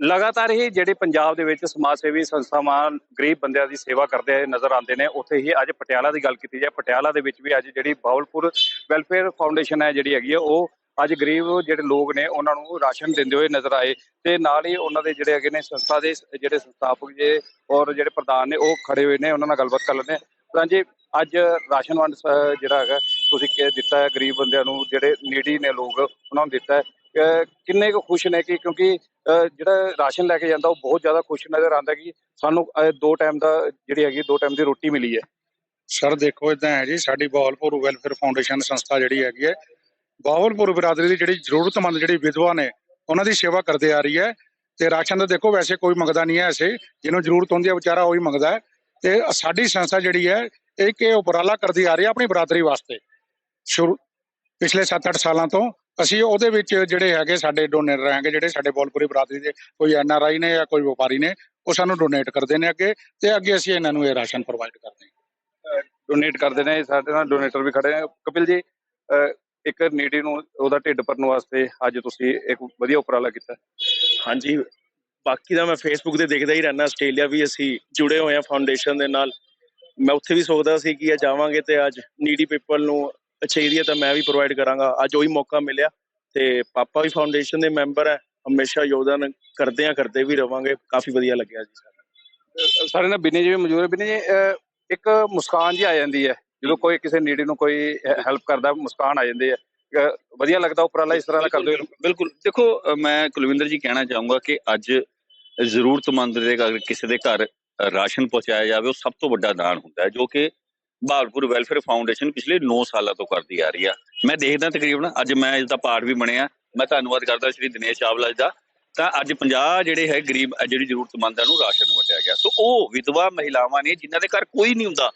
ਲਗਾਤਾਰ ਹੀ ਜਿਹੜੇ ਪੰਜਾਬ ਦੇ ਵਿੱਚ ਸਮਾਜ ਸੇਵੀ ਸੰਸਥਾਵਾਂ ਗਰੀਬ ਬੰਦਿਆਂ ਦੀ ਸੇਵਾ ਕਰਦੇ ਨਜ਼ਰ ਆਉਂਦੇ ਨੇ, ਉੱਥੇ ਹੀ ਅੱਜ ਪਟਿਆਲਾ ਦੀ ਗੱਲ ਕੀਤੀ ਜਾਏ। ਪਟਿਆਲਾ ਦੇ ਵਿੱਚ ਵੀ ਅੱਜ ਜਿਹੜੀ ਬਾਉਲਪੁਰ ਵੈਲਫੇਅਰ ਫਾਊਂਡੇਸ਼ਨ ਹੈ ਜਿਹੜੀ ਹੈਗੀ ਹੈ, ਉਹ ਅੱਜ ਗਰੀਬ ਜਿਹੜੇ ਲੋਕ ਨੇ, ਉਹਨਾਂ ਨੂੰ ਰਾਸ਼ਨ ਦਿੰਦੇ ਹੋਏ ਨਜ਼ਰ ਆਏ ਤੇ ਨਾਲ ਹੀ ਉਹਨਾਂ ਦੇ ਜਿਹੜੇ ਹੈਗੇ ਨੇ ਸੰਸਥਾ ਦੇ ਜਿਹੜੇ ਸੰਸਥਾਪਕ ਜੇ ਔਰ ਜਿਹੜੇ ਪ੍ਰਧਾਨ ਨੇ, ਉਹ ਖੜੇ ਹੋਏ ਨੇ, ਉਹਨਾਂ ਨਾਲ ਗੱਲਬਾਤ ਕਰ ਲੈਂਦੇ ਹਾਂ। ਤਾਂ ਜੀ ਅੱਜ ਰਾਸ਼ਨ ਵੰਡ ਜਿਹੜਾ ਹੈਗਾ ਤੁਸੀਂ ਕਿ ਦਿੱਤਾ ਹੈ, ਗਰੀਬ ਬੰਦਿਆਂ ਨੂੰ ਜਿਹੜੇ ਨੀਡੀ ਨੇ ਲੋਕ, ਉਹਨਾਂ ਨੂੰ ਦਿੱਤਾ ਹੈ। ਕਿੰਨੇ ਕੁ ਖੁਸ਼ ਨੇ ਕਿ ਕਿਉਂਕਿ ਜਿਹੜਾ ਰਾਸ਼ਨ ਲੈ ਕੇ ਜਾਂਦਾ, ਉਹ ਬਹੁਤ ਜ਼ਿਆਦਾ ਖੁਸ਼ ਨਜ਼ਰ ਆਉਂਦਾ ਕਿ ਸਾਨੂੰ ਦੋ ਟਾਈਮ ਦਾ ਜਿਹੜੀ ਹੈਗੀ, ਦੋ ਟਾਈਮ ਦੀ ਰੋਟੀ ਮਿਲੀ ਹੈ। ਸਰ ਦੇਖੋ ਇਦਾਂ ਹੈ ਜੀ, ਸਾਡੀ ਬਾਵਲਪੁਰ ਵੈਲਫੇਅਰ ਫਾਊਂਡੇਸ਼ਨ ਸੰਸਥਾ ਜਿਹੜੀ ਹੈਗੀ ਹੈ, ਬਾਵਲਪੁਰ ਬਰਾਦਰੀ ਦੀ ਜਿਹੜੀ ਜ਼ਰੂਰਤਮੰਦ ਜਿਹੜੀ ਵਿਧਵਾ ਨੇ, ਉਹਨਾਂ ਦੀ ਸੇਵਾ ਕਰਦੇ ਆ ਰਹੀ ਹੈ। ਤੇ ਰਾਸ਼ਨ ਦਾ ਦੇਖੋ, ਵੈਸੇ ਕੋਈ ਮੰਗਦਾ ਨਹੀਂ ਹੈ ਐਸੇ, ਜਿਹਨੂੰ ਜ਼ਰੂਰਤ ਹੁੰਦੀ ਹੈ, ਵਿਚਾਰਾ ਉਹੀ ਮੰਗਦਾ ਹੈ। ਤੇ ਸਾਡੀ ਸੰਸਥਾ ਜਿਹੜੀ ਹੈ ਇਹ ਕਿ ਉਪਰਾਲਾ ਕਰਦੀ ਆ ਰਹੀ ਹੈ ਆਪਣੀ ਬਰਾਦਰੀ ਵਾਸਤੇ। ਸ਼ੁਰੂ ਪਿਛਲੇ 7-8 ਸਾਲਾਂ ਤੋਂ ਅਸੀਂ ਉਹਦੇ ਵਿੱਚ ਜਿਹੜੇ ਹੈਗੇ ਸਾਡੇ ਡੋਨੇਟਰ ਹੈਗੇ ਜਿਹੜੇ ਸਾਡੇ ਬਾਵਲਪੁਰੀ ਬਰਾਦਰੀ ਦੇ ਕੋਈ ਐਨ ਆਰ ਆਈ ਨੇ ਜਾਂ ਕੋਈ ਵਪਾਰੀ ਨੇ ਉਹ ਸਾਨੂੰ ਡੋਨੇਟ ਕਰਦੇ ਨੇ ਅੱਗੇ ਤੇ ਅੱਗੇ ਅਸੀਂ ਇਹਨਾਂ ਨੂੰ ਇਹ ਰਾਸ਼ਨ ਪ੍ਰੋਵਾਈਡ ਕਰਦੇ ਹਾਂ। ਡੋਨੇਟ ਕਰਦੇ ਨੇ ਸਾਡੇ ਨਾਲ ਡੋਨੇਟਰ ਵੀ ਖੜੇ ਨੇ। ਕਪਿਲ ਜੀ ਇੱਕ ਨੀਡੀ ਨੂੰ ਉਹਦਾ ਢਿੱਡ ਭਰਨ ਵਾਸਤੇ ਅੱਜ ਤੁਸੀਂ ਇੱਕ ਵਧੀਆ ਉਪਰਾਲਾ ਕੀਤਾ। ਹਾਂਜੀ ਬਾਕੀ ਦਾ ਮੈਂ ਫੇਸਬੁੱਕ ਤੇ ਦੇਖਦਾ ਹੀ ਰਹਿਣਾ ਆਸਟ੍ਰੇਲੀਆ ਵੀ ਅਸੀਂ ਜੁੜੇ ਹੋਏ ਆ ਫਾਊਂਡੇਸ਼ਨ ਦੇ ਨਾਲ। ਮੈਂ ਉੱਥੇ ਵੀ ਸੋਚਦਾ ਸੀ ਕਿ ਇਹ ਜਾਵਾਂਗੇ ਤੇ ਅੱਜ ਨੀਡੀ ਪੀਪਲ ਨੂੰ ਚਾਹੀਦੀ ਹੈ ਤਾਂ ਮੈਂ ਵੀ ਪ੍ਰੋਵਾਈਡ ਕਰਾਂਗਾ। ਅੱਜ ਉਹੀ ਮੌਕਾ ਮਿਲਿਆ ਤੇ ਪਾਪਾ ਵੀ ਫਾਊਂਡੇਸ਼ਨ ਦੇ ਮੈਂਬਰ ਹੈ ਹਮੇਸ਼ਾ ਯੋਗਦਾਨ ਕਰਦੇ ਆ ਕਰਦੇ ਵੀ ਰਵਾਂਗੇ। ਕਾਫੀ ਵਧੀਆ ਲੱਗਿਆ ਜੀ। ਸਾਡਾ ਅਹ ਸਾਡੇ ਨਾਲ ਬਿਨੇ ਜੀ ਵੀ ਮੌਜੂਦ ਹੈ ਬਿਨੇ ਜੀ ਇੱਕ ਮੁਸਕਾਨ ਜੀ ਆ ਜਾਂਦੀ ਹੈ ਜਦੋਂ ਕੋਈ ਕਿਸੇ ਨੀਡੀ ਨੂੰ ਕੋਈ ਹੈਲਪ ਕਰਦਾ ਮੁਸਕਾਨ ਆ ਜਾਂਦੀ ਹੈ ਵਧੀਆ ਲੱਗਦਾ ਉਪਰਾਲਾ ਇਸ ਤਰ੍ਹਾਂ ਦਾ ਕਰਦੇ ਹੋ ਬਿਲਕੁਲ ਦੇਖੋ ਮੈਂ ਕੁਲਵਿੰਦਰ ਜੀ ਕਹਿਣਾ ਚਾਹੂੰਗਾ ਕਿ ਅੱਜ ਜ਼ਰੂਰਤਮੰਦ ਦੇ ਅਗਰ ਕਿਸੇ ਦੇ ਘਰ ਰਾਸ਼ਨ ਪਹੁੰਚਾਇਆ ਜਾਵੇ ਉਹ ਸਭ ਤੋਂ ਵੱਡਾ ਦਾਨ ਹੁੰਦਾ ਹੈ ਜੋ ਕਿ ਬਹਾਲਪੁਰ ਵੈਲਫੇਅਰ ਫਾਊਂਡੇਸ਼ਨ ਪਿਛਲੇ 9 ਸਾਲਾਂ ਤੋਂ ਕਰਦੀ ਆ ਰਹੀ ਆ। ਮੈਂ ਦੇਖਦਾ ਤਕਰੀਬਨ ਅੱਜ ਮੈਂ ਇਸ ਦਾ ਪਾਰਟ ਵੀ ਬਣਿਆ। ਮੈਂ ਧੰਨਵਾਦ ਕਰਦਾ ਸ਼੍ਰੀ ਦਿਨੇਸ਼ ਚਾਵਲਾ ਦਾ। ਤਾਂ ਅੱਜ 50 ਜਿਹੜੇ ਹੈ ਗਰੀਬ ਅ, ਜਿਹੜੀ ਜ਼ਰੂਰਤਮੰਦਾਂ ਨੂੰ ਰਾਸ਼ਨ ਵੰਡਿਆ ਗਿਆ। ਸੋ ਉਹ ਵਿਧਵਾ ਮਹਿਲਾਵਾਂ ਨੇ ਜਿਨ੍ਹਾਂ ਦੇ ਘਰ ਕੋਈ ਨਹੀਂ ਹੁੰਦਾ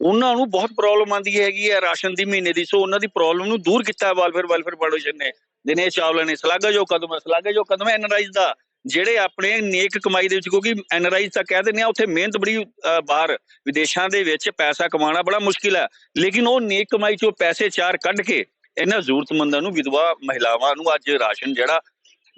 ਉਹਨਾਂ ਨੂੰ ਬਹੁਤ ਪ੍ਰੋਬਲਮ ਆਉਂਦੀ ਹੈਗੀ ਹੈ ਰਾਸ਼ਨ ਦੀ ਮਹੀਨੇ ਦੀ। ਸੋ ਉਹਨਾਂ ਦੀ ਪ੍ਰੋਬਲਮ ਨੂੰ ਦੂਰ ਕੀਤਾ ਵੈਲਫੇਅਰ ਵੈਲਫੇਅਰ ਫਾਊਂਡੇਸ਼ਨ ਨੇ। ਦਿਨੇਸ਼ ਚਾਵਲਾ ਨੇ ਸ਼ਲਾਘਾਯੋਗ ਕਦਮ ਹੈ ਸ਼ਲਾਘਾਯੋਗ ਕਦਮ ਹੈ ਐਨਰਾਈਜ਼ ਦਾ। ਜਿਹੜੇ ਆਪਣੇ ਨੇਕ ਕਮਾਈ ਦੇ ਵਿੱਚ, ਕਿਉਂਕਿ ਐਨਰਾਈਜ਼ ਤਾਂ ਕਹਿ ਦਿੰਦੇ ਆ, ਉੱਥੇ ਮਿਹਨਤ ਬੜੀ ਬਾਹਰ, ਵਿਦੇਸ਼ਾਂ ਦੇ ਵਿੱਚ ਪੈਸਾ ਕਮਾਉਣਾ ਬੜਾ ਮੁਸ਼ਕਿਲ ਹੈ ਲੇਕਿਨ ਉਹ ਨੇਕ ਕਮਾਈ ਚੋਂ ਪੈਸੇ ਚਾਰ ਕੱਢ ਕੇ ਇਹਨਾਂ ਜ਼ਰੂਰਤਮੰਦਾਂ ਨੂੰ, ਵਿਧਵਾ ਮਹਿਲਾਵਾਂ ਨੂੰ ਅੱਜ ਰਾਸ਼ਨ ਜਿਹੜਾ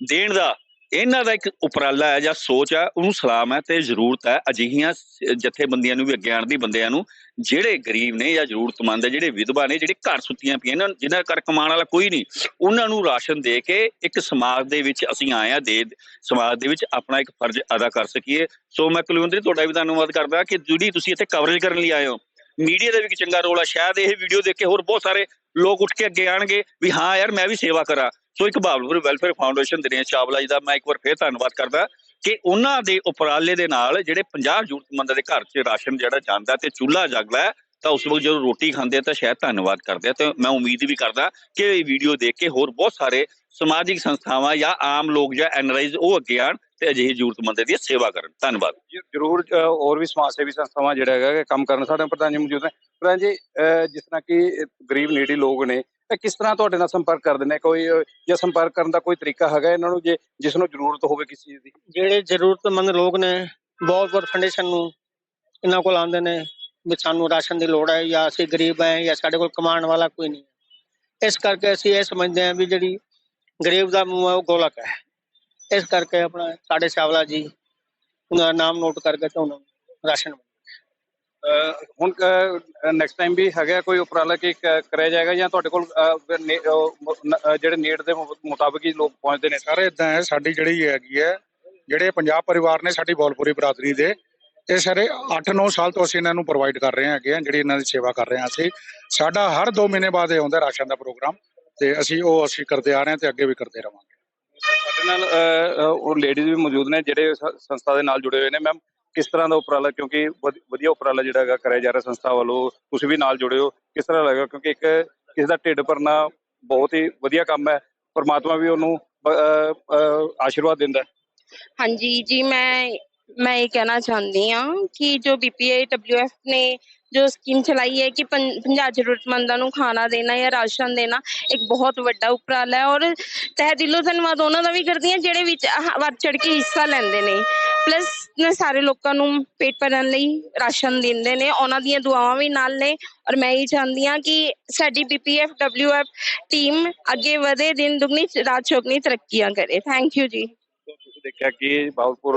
ਦੇਣ ਦਾ ਇਹਨਾਂ ਦਾ ਇੱਕ ਉਪਰਾਲਾ ਹੈ ਜਾਂ ਸੋਚ ਹੈ, ਉਹਨੂੰ ਸਲਾਮ ਹੈ ਤੇ ਜ਼ਰੂਰਤ ਹੈ ਅਜਿਹੀਆਂ ਜਥੇਬੰਦੀਆਂ ਨੂੰ ਵੀ ਅੱਗੇ ਆਉਣ ਦੀ, ਬੰਦਿਆਂ ਨੂੰ ਜਿਹੜੇ ਗਰੀਬ ਨੇ ਜਾਂ ਜ਼ਰੂਰਤਮੰਦ ਹੈ, ਜਿਹੜੇ ਵਿਧਵਾ ਨੇ, ਜਿਹੜੇ ਘਰ ਸੁੱਤੀਆਂ ਪਈਆਂ ਨੇ ਜਿਨ੍ਹਾਂ ਘਰ ਕਮਾਉਣ ਵਾਲਾ ਕੋਈ ਨਹੀਂ, ਉਹਨਾਂ ਨੂੰ ਰਾਸ਼ਨ ਦੇ ਕੇ ਇੱਕ ਸਮਾਜ ਦੇ ਵਿੱਚ ਅਸੀਂ ਆਏ ਆ ਦੇ, ਸਮਾਜ ਦੇ ਵਿੱਚ ਆਪਣਾ ਇੱਕ ਫਰਜ਼ ਅਦਾ ਕਰ ਸਕੀਏ। ਸੋ ਮੈਂ ਕੁਲਵਿੰਦਰ ਤੁਹਾਡਾ ਵੀ ਧੰਨਵਾਦ ਕਰਦਾ ਕਿ ਜਿਹੜੀ ਤੁਸੀਂ ਇੱਥੇ ਕਵਰੇਜ ਕਰਨ ਲਈ ਆਏ ਹੋ। ਮੀਡੀਆ ਦਾ ਵੀ ਇੱਕ ਚੰਗਾ ਰੋਲ ਆ ਸ਼ਾਇਦ ਇਹ ਵੀਡੀਓ ਦੇਖ ਕੇ ਹੋਰ ਬਹੁਤ ਸਾਰੇ ਲੋਕ ਉੱਠ ਕੇ ਅੱਗੇ ਆਣਗੇ ਵੀ ਹਾਂ ਯਾਰ ਮੈਂ ਵੀ ਸੇਵਾ ਕਰਾਂ। ਸੋ ਇੱਕ ਬਾਬਲਪੁਰ ਵੈਲਫੇਅਰ ਫਾਊਂਡੇਸ਼ਨ ਦਿਨੇਸ਼ ਚਾਵਲਾ ਜੀ ਦਾ ਮੈਂ ਇੱਕ ਵਾਰ ਫੇਰ ਧੰਨਵਾਦ ਕਰਦਾ ਕਿ ਉਹਨਾਂ ਦੇ ਉਪਰਾਲੇ ਦੇ ਨਾਲ ਜਿਹੜੇ 50 ਜ਼ਰੂਰਤਮੰਦਾਂ ਦੇ ਘਰ 'ਚ ਰਾਸ਼ਨ ਜਿਹੜਾ ਜਾਂਦਾ ਤੇ ਚੁੱਲ੍ਹਾ ਜਗਦਾ ਤਾਂ ਉਸ ਵਕਤ ਜਦੋਂ ਰੋਟੀ ਖਾਂਦੇ ਆ ਤਾਂ ਸ਼ਾਇਦ ਧੰਨਵਾਦ ਕਰਦੇ ਆ ਤੇ ਮੈਂ ਉਮੀਦ ਵੀ ਕਰਦਾ ਕਿ ਇਹ ਵੀਡੀਓ ਦੇਖ ਕੇ ਹੋਰ ਬਹੁਤ ਸਾਰੇ ਸਮਾਜਿਕ ਸੰਸਥਾਵਾਂ ਜਾਂ ਆਮ ਲੋਕ ਜਾਂ ਐਨਰਾਈਜ਼ ਉਹ ਅੱਗੇ ਆਣ ਤੇ ਅਜਿਹੇ ਜ਼ਰੂਰਤਮੰਦ ਦੀ ਸੇਵਾ ਕਰਨ। ਧੰਨਵਾਦ। ਜ਼ਰੂਰ ਹੋਰ ਵੀ ਸਮਾਜ ਸੇਵੀ ਸੰਸਥਾਵਾਂ ਜਿਹੜਾ ਹੈਗਾ ਕੰਮ ਕਰਨ। ਸਾਡੇ ਪ੍ਰਧਾਨ ਜੀ ਮੌਜੂਦ ਨੇ। ਪ੍ਰਧਾਨ ਜੀ ਜਿਸ ਤਰ੍ਹਾਂ ਕਿ ਗਰੀਬ ਨੀਡੀ ਲੋਕ ਨੇ ਇਹ ਕਿਸ ਤਰ੍ਹਾਂ ਤੁਹਾਡੇ ਨਾਲ ਸੰਪਰਕ ਕਰਦੇ ਨੇ ਕੋਈ, ਜਾਂ ਸੰਪਰਕ ਕਰਨ ਦਾ ਕੋਈ ਤਰੀਕਾ ਹੈਗਾ ਇਹਨਾਂ ਨੂੰ, ਜੇ ਜਿਸ ਨੂੰ ਜ਼ਰੂਰਤ ਹੋਵੇ ਕਿਸੇ ਚੀਜ਼ ਦੀ? ਜਿਹੜੇ ਜ਼ਰੂਰਤਮੰਦ ਲੋਕ ਨੇ, ਬਹੁਤ ਬਹੁਤ ਫਾਊਂਡੇਸ਼ਨ ਨੂੰ ਇਹਨਾਂ ਕੋਲ ਆਉਂਦੇ ਨੇ ਵੀ ਸਾਨੂੰ ਰਾਸ਼ਨ ਦੀ ਲੋੜ ਹੈ, ਜਾਂ ਅਸੀਂ ਗਰੀਬ ਹੈ, ਜਾਂ ਸਾਡੇ ਕੋਲ ਕਮਾਉਣ ਵਾਲਾ ਕੋਈ ਨਹੀਂ ਇਸ ਕਰਕੇ ਅਸੀਂ ਇਹ ਸਮਝਦੇ ਹਾਂ ਵੀ ਜਿਹੜੀ ਗਰੀਬ ਦਾ ਮੂੰਹ ਹੈ, ਉਹ ਗੋਲਕ ਹੈ। ਇਸ ਕਰਕੇ ਆਪਣਾ ਸਾਡੇ ਚਾਵਲਾ ਜੀ, ਉਹਨਾਂ ਦਾ ਨਾਮ ਨੋਟ ਕਰਕੇ ਤੇ ਉਹਨਾਂ ਨੂੰ ਰਾਸ਼ਨ ਹੁਣ ਨੈਕਸਟ ਟਾਈਮ ਵੀ ਹੈਗਾ ਕੋਈ ਉਪਰਾਲਾ ਕਿ ਕ- ਕਰਿਆ ਜਾਏਗਾ ਜਾਂ ਤੁਹਾਡੇ ਕੋਲ ਅਹ, ਨੇ- ਉਹ ਮ- ਨ- ਅਹ, ਜਿਹੜੇ ਨੀਡ ਦੇ ਮੁ- ਮੁਤਾਬਕ ਹੀ ਲੋਕ ਪਹੁੰਚਦੇ ਨੇ? ਸਾਰੇ ਇਦਾਂ ਹੈ ਸਾਡੀ ਜਿਹੜੀ ਹੈਗੀ ਹੈ ਜਿਹੜੇ ਪੰਜਾਬ ਪਰਿਵਾਰ ਨੇ ਸਾਡੀ ਬੋਲਪੁਰੀ ਬਰਾਦਰੀ ਦੇ ਇਹ ਸਾਰੇ 8-9 ਸਾਲ ਤੋਂ ਅਸੀਂ ਇਹਨਾਂ ਨੂੰ ਪ੍ਰੋਵਾਈਡ ਕਰ ਰਹੇ ਹੈਗੇ ਆ ਜਿਹੜੀ ਇਹਨਾਂ ਦੀ ਸੇਵਾ ਕਰ ਰਹੇ ਹਾਂ ਅਸੀਂ। ਸਾਡਾ ਹਰ 2 ਮਹੀਨੇ ਬਾਅਦ ਇਹ ਆਉਂਦਾ ਰਾਸ਼ਨ ਦਾ ਪ੍ਰੋਗਰਾਮ ਤੇ ਅਸੀਂ ਉਹ ਅਸੀਂ ਕਰਦੇ ਆ ਰਹੇ ਹਾਂ ਤੇ ਅੱਗੇ ਵੀ ਕਰਦੇ ਰਵਾਂਗੇ। ਸਾਡੇ ਨਾਲ ਉਹ ਲੇਡੀਜ਼ ਵੀ ਮੌਜੂਦ ਨੇ ਜਿਹੜੇ ਸ- ਸੰਸਥਾ ਦੇ ਨਾਲ ਜੁੜੇ ਹੋਏ ਨੇ। ਮੈਮ ਕਿਸ ਤਰ੍ਹਾਂ ਦਾ ਉਪਰਾਲਾ, ਕਿਉਂਕਿ ਵਧੀਆ ਉਪਰਾਲਾ ਜਿਹੜਾ ਹੈਗਾ ਕਰਿਆ ਜਾ ਰਿਹਾ ਸੰਸਥਾ ਵੱਲੋਂ, ਤੁਸੀਂ ਵੀ ਨਾਲ ਜੁੜੇ ਕਿਸ ਤਰ੍ਹਾਂ ਲੱਗਾ ਕਿਉਂਕਿ ਇੱਕ ਕਿਸੇ ਦਾ ਢਿੱਡ ਭਰਨਾ ਬਹੁਤ ਹੀ ਵਧੀਆ ਕੰਮ ਹੈ, ਪਰਮਾਤਮਾ ਵੀ ਉਹਨੂੰ ਆਸ਼ੀਰਵਾਦ ਦਿੰਦਾ ਹਾਂਜੀ ਜੀ, ਮੈਂ ਮੈਂ ਇਹ ਕਹਿਣਾ ਚਾਹੁੰਦੀ ਹਾਂ ਕਿ ਜੋ ਬੀਪੀਆਈ ਡਬਲਯੂਐਫ ਨੇ ਜੋ ਸਕੀਮ ਚਲਾਈ ਹੈ ਕਿ ਪੰ- 50 ਜ਼ਰੂਰਤਮੰਦਾਂ ਨੂੰ ਖਾਣਾ ਦੇਣਾ ਜਾਂ ਰਾਸ਼ਨ ਦੇਣਾ, ਇੱਕ ਬਹੁਤ ਵੱਡਾ ਉਪਰਾਲਾ ਹੈ ਔਰ ਤਹਿ ਦਿਲੋਂ ਧੰਨਵਾਦ ਉਹਨਾਂ ਦਾ ਵੀ ਕਰਦੀ ਹਾਂ, ਜਿਹੜੇ ਵਿੱਚ ਵੱਧ ਚੜ ਕੇ ਹਿੱਸਾ ਲੈਂਦੇ ਨੇ। ਪਲੱਸ ਸਾਰੇ ਲੋਕਾਂ ਨੂੰ ਪੇਟ ਭਰਨ ਲਈ ਰਾਸ਼ਨ ਦਿੰਦੇ ਨੇ। ਉਹਨਾਂ ਦੀਆਂ ਦੁਆਵਾਂ ਵੀ ਨਾਲ ਨੇ। ਔਰ ਮੈਂ ਇਹ ਚਾਹੁੰਦੀ ਹਾਂ ਕਿ ਸਾਡੀ ਬੀਪੀਐਫ ਡਬਲਯੂਐਫ ਟੀਮ ਅੱਗੇ ਵਧੇ, ਦਿਨ ਦੁਗਣੀ, ਰਾਤ ਚੌਗਣੀ ਤਰੱਕੀਆਂ ਕਰੇ। ਥੈਂਕ ਯੂ ਜੀ। ਤੁਸੀਂ ਦੇਖਿਆ ਕਿ ਬਾਉਪੁਰ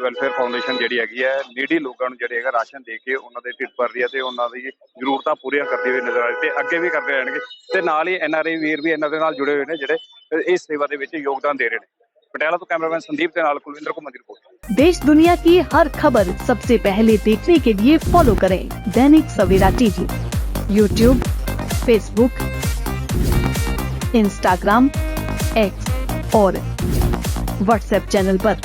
ਵੈਲਫੇਅਰ ਫਾਊਂਡੇਸ਼ਨ ਜਿਹੜੀ ਹੈਗੀ ਹੈ ਨੀਡੀ ਲੋਕਾਂ ਨੂੰ ਜਿਹੜੇ ਹੈਗਾ ਰਾਸ਼ਨ ਦੇ ਕੇ ਉਹਨਾਂ ਦੇ ਢਿੱਡ ਭਰ ਰਹੀ ਹੈ ਤੇ ਉਹਨਾਂ ਦੀ ਜ਼ਰੂਰਤਾਂ ਪੂਰੀਆਂ ਕਰਦੀ ਹੋਈ ਨਜ਼ਰ ਆ ਰਹੀ ਤੇ ਅੱਗੇ ਵੀ ਕਰਦੇ ਰਹਿਣਗੇ। ਤੇ ਨਾਲ ਹੀ ਐਨਆਰਆਈ ਵੀਰ ਵੀ ਇਹਨਾਂ ਦੇ ਨਾਲ ਜੁੜੇ ਹੋਏ ਨੇ, ਜਿਹੜੇ ਇਸ ਸੇਵਾ ਦੇ ਵਿੱਚ ਯੋਗਦਾਨ ਦੇ ਰਹੇ ਨੇ। ਪਟਿਆਲਾ ਤੋਂ ਕੈਮਰਾਮੈਨ ਸੰਦੀਪ ਦੇ ਨਾਲ ਕੁਲਵਿੰਦਰ ਕੁਮਾਰ ਦੀ ਰਿਪੋਰਟ देश दुनिया की हर खबर सबसे पहले देखने के लिए फॉलो करें Dainik Savera TV YouTube Facebook Instagram X और व्हाट्सएप चैनल पर।